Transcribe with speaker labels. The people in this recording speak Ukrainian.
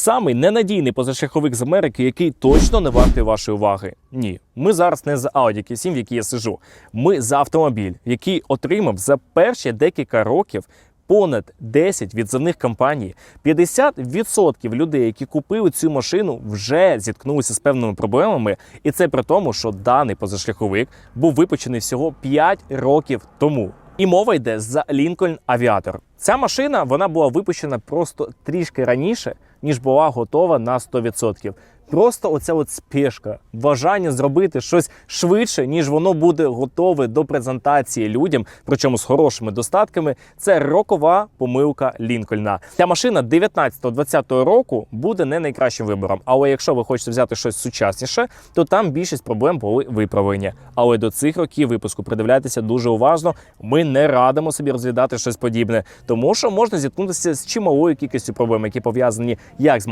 Speaker 1: Самий ненадійний позашляховик з Америки, який точно не вартий вашої уваги. Ні, ми зараз не за Audi Q7, в якій я сижу. Ми за автомобіль, який отримав за перші декілька років понад 10 відзивних компаній. 50% людей, які купили цю машину, вже зіткнулися з певними проблемами. І це при тому, що даний позашляховик був випущений всього 5 років тому. І мова йде за Lincoln Aviator. Ця машина вона була випущена просто трішки раніше, ніж була готова на 100%. Просто оця от спешка, бажання зробити щось швидше, ніж воно буде готове до презентації людям, причому з хорошими достатками. Це рокова помилка Лінкольна. Ця машина 19-20 року буде не найкращим вибором. Але якщо ви хочете взяти щось сучасніше, то там більшість проблем були виправлені. Але до цих років випуску придивляйтеся дуже уважно. Ми не радимо собі розглядати щось подібне, тому що можна зіткнутися з чималою кількістю проблем, які пов'язані як з